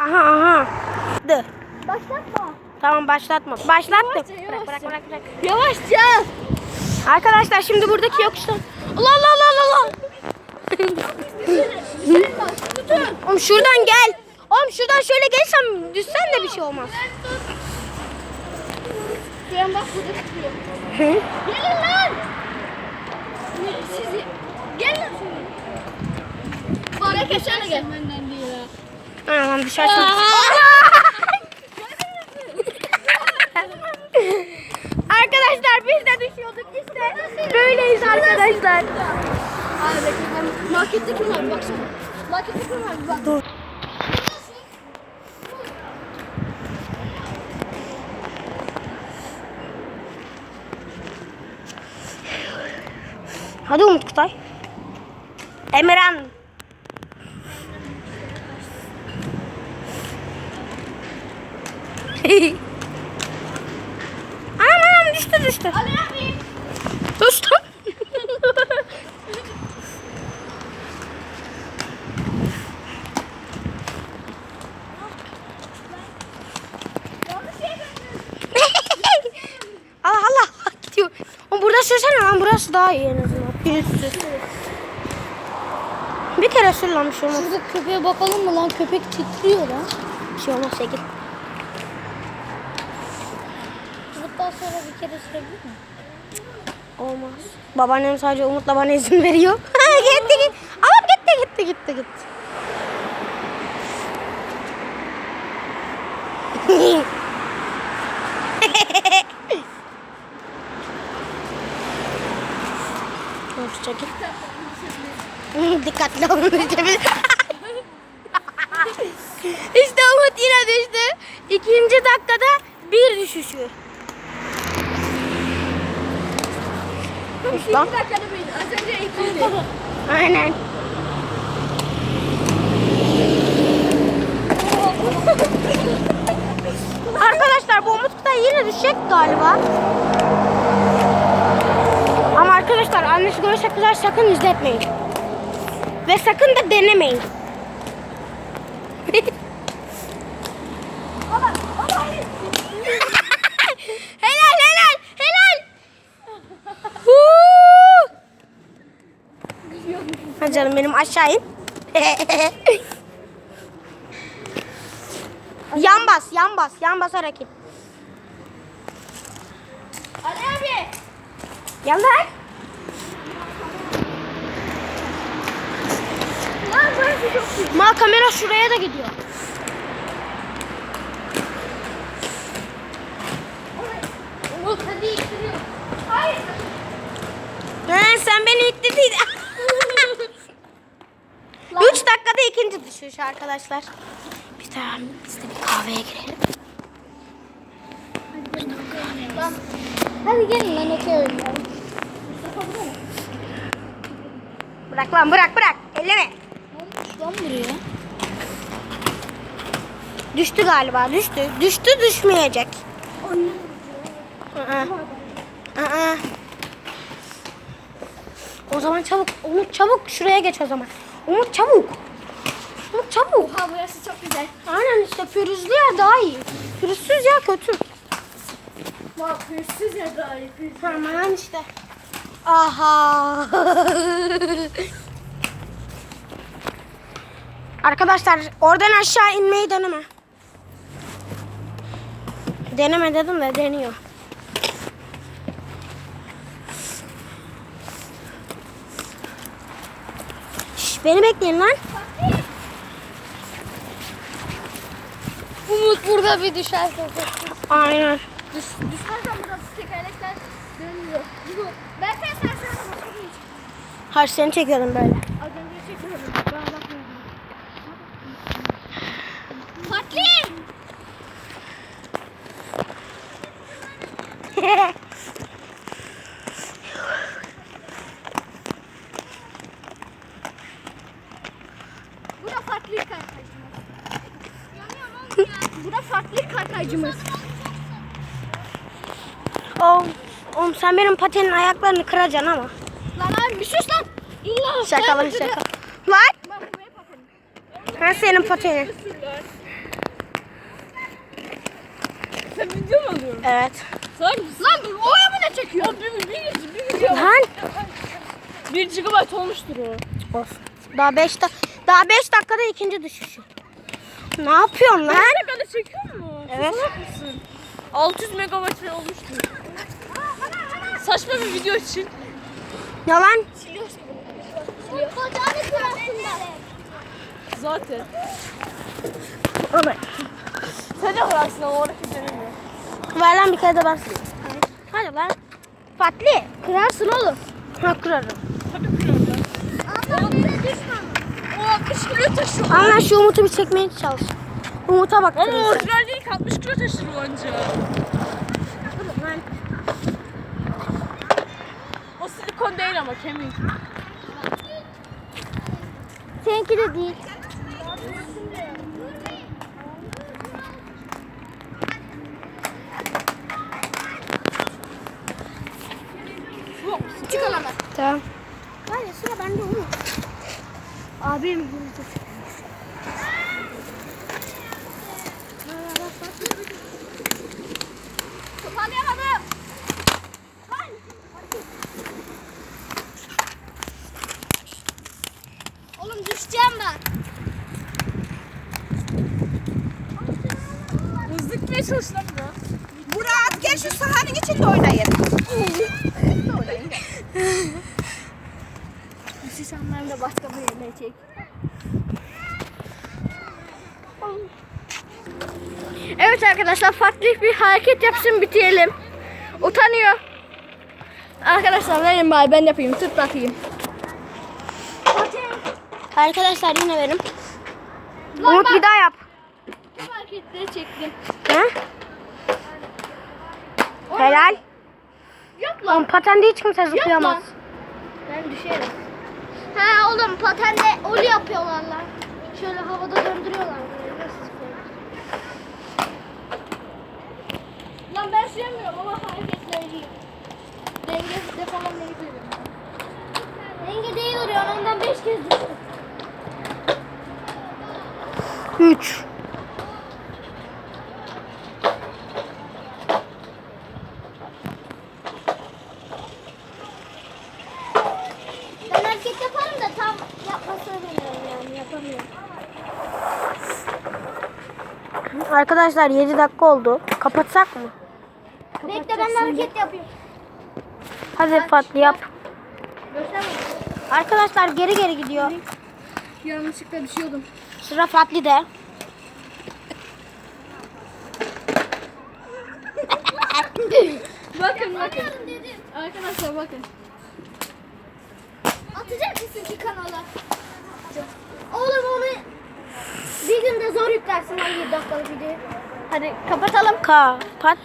Aha aha. Dı. Başlatma. Tamam başlatma. Başlattım. Yavaşça, Bırak yavaşça. bırak bırak. bırak. Yavaşça. Arkadaşlar şimdi buradaki yokuştan. Allah Allah Allah Allah. Oğlum şuradan gel. Oğlum şuradan şöyle gelsem düşsen de bir şey olmaz. Fren bak burada tutuyor. Hı? Gelin lan. Sizi. Gelin. Bana kaçana gel. Tamam düşersin. Arkadaşlar biz de düşüyorduk işte. Böyleyiz arkadaşlar. Markette kim var baksana. Markette kim var bak. Dur. Hadi Umut Kutay. Emirhan. Anam anam düştü düştü. Ali abi. Düştü. Allah Allah gidiyor. O burada sürsene lan burası daha iyi en azından. Pürüzsüz. Bir kere sür lan bir şey olmaz. Şurada köpeğe bakalım mı lan? Köpek titriyor lan. Bir şey olmaz Egil. Bundan sonra bir kere sürebilir mi? Olmaz. Babaannem sadece Umut'la bana izin veriyor. gitti gitti. Ama gitti gitti gitti gitti. Umut çekil. Dikkatli olun düşebilir. işte Umut yine düştü. İkinci dakikada bir düşüşü. Lan. Bir dakika. Az önce ikiydi. Aynen. Arkadaşlar bu Umut Kutay yine düşecek galiba. Ama arkadaşlar annesi görürse kızar sakın izletmeyin. Ve sakın da denemeyin. Baba, baba hayır. helal helal helal. Huu! Hadi canım benim aşağı in. yan bas, yan bas, yan bas hareket. Ali abi. Yan lan. Lan burası çok iyi. Ma kamera şuraya da gidiyor. Umut hadi ittiriyor. Hayır. He, sen beni ittirdin. Lan. 3 dakikada ikinci düşüş arkadaşlar. Bir tane biz de bir kahveye girelim. Lan. Hadi gelin okey oynayalım. Bırak lan bırak bırak. Elleme. Lan buraya. Düştü galiba düştü. Düştü düşmeyecek. Aa. Aa. O zaman çabuk. Umut çabuk şuraya geç o zaman. Umut çabuk. Çabuk. Oha burası çok güzel. Aynen işte pürüzlü yer daha iyi. Pürüzsüz yer kötü. Bak hırsız ya daha iyi. Tamam işte. Aha. Arkadaşlar oradan aşağı inmeyi deneme. Deneme dedim de deniyor. Şş, beni bekleyin lan. Umut burada bir düşerse Aynen. Düş, düşersen burada tekerlekler dönüyor. Ben sen sen sen Hayır seni çekiyorum böyle. Az önce çekiyorum. Ben bakmıyorum. Patlayın. Bu da farklı kaykaycımız. Bu da farklı kaykaycımız. oğlum, oğlum sen benim patenin ayaklarını kıracaksın ama. Lan abi bir sus lan. İlla Şaka lan şaka. Lan ben senin patenin. Sen video mu alıyorsun? Evet. Mısın? Lan bir mı ne çekiyor? O bir, bir, bir, bir video. Lan. 1 GB olmuştur o. Olsun. Daha 5 da daha 5 dakikada ikinci düşüşü. Ne yapıyorsun lan? Her dakikada çekiyor mu? Evet. Salak mısın? 600 megabayt falan olmuştur. Saçma bir video için. Yalan. Zaten. Sen de bıraksın ama orada kimse bilmiyor. Ver lan bir kere de ben sileyim. Hadi lan. Fatli. Kırarsın oğlum. Ha kırarım. Tabii kırıyorlar. O 60 kilo taşıyor. Lan şu Umut'u bir çekmeye çalış. Umut'a bak. Ama orijinal değil ki 60 kilo taşır o anca. O silikon değil ama kemik. Seninki de değil. Çık alana. Tamam. Var ya sıra bende Umut. Abim. Toparlayamadım. Oğlum düşeceğim ben. Hızlı gitmeye çalış lan biraz. Murat gel şu sahanın içinde oynayın. Sen de başka bir yerine çek. Evet arkadaşlar farklı bir hareket yapsın bitirelim. Utanıyor. Arkadaşlar verin bari ben yapayım. Tut bakayım. Arkadaşlar yine verim. Umut bir daha yap. Bu hareketleri çektim. He? Helal. Yap Oğlum patende hiç kimse zıplayamaz. lan. Ben düşerim. Ha oğlum patende oli yapıyorlar lan. Şöyle havada döndürüyorlar. böyle, nasıl zıplıyorlar? Lan ben süremiyorum ama hareketleri Denge de falan neyi veriyorum. Denge değil duruyor ondan 5 kez düştüm. 3. Ben hareket yaparım da tam yapmasını bilmiyorum yani yapamıyorum. Arkadaşlar 7 dakika oldu. Kapatsak mı? Bekle ben de hareket yapayım. Hadi Fatli yap. Arkadaşlar geri geri gidiyor. Yanlışlıkla düşüyordum. Sıra Fatli'de. Bakın bakın. Arkadaşlar bakın. Atacak mısın ki kanala? Oğlum onu bir günde zor yüklersin lan 7 dakikalık videoyu. Hadi kapatalım. Kapat.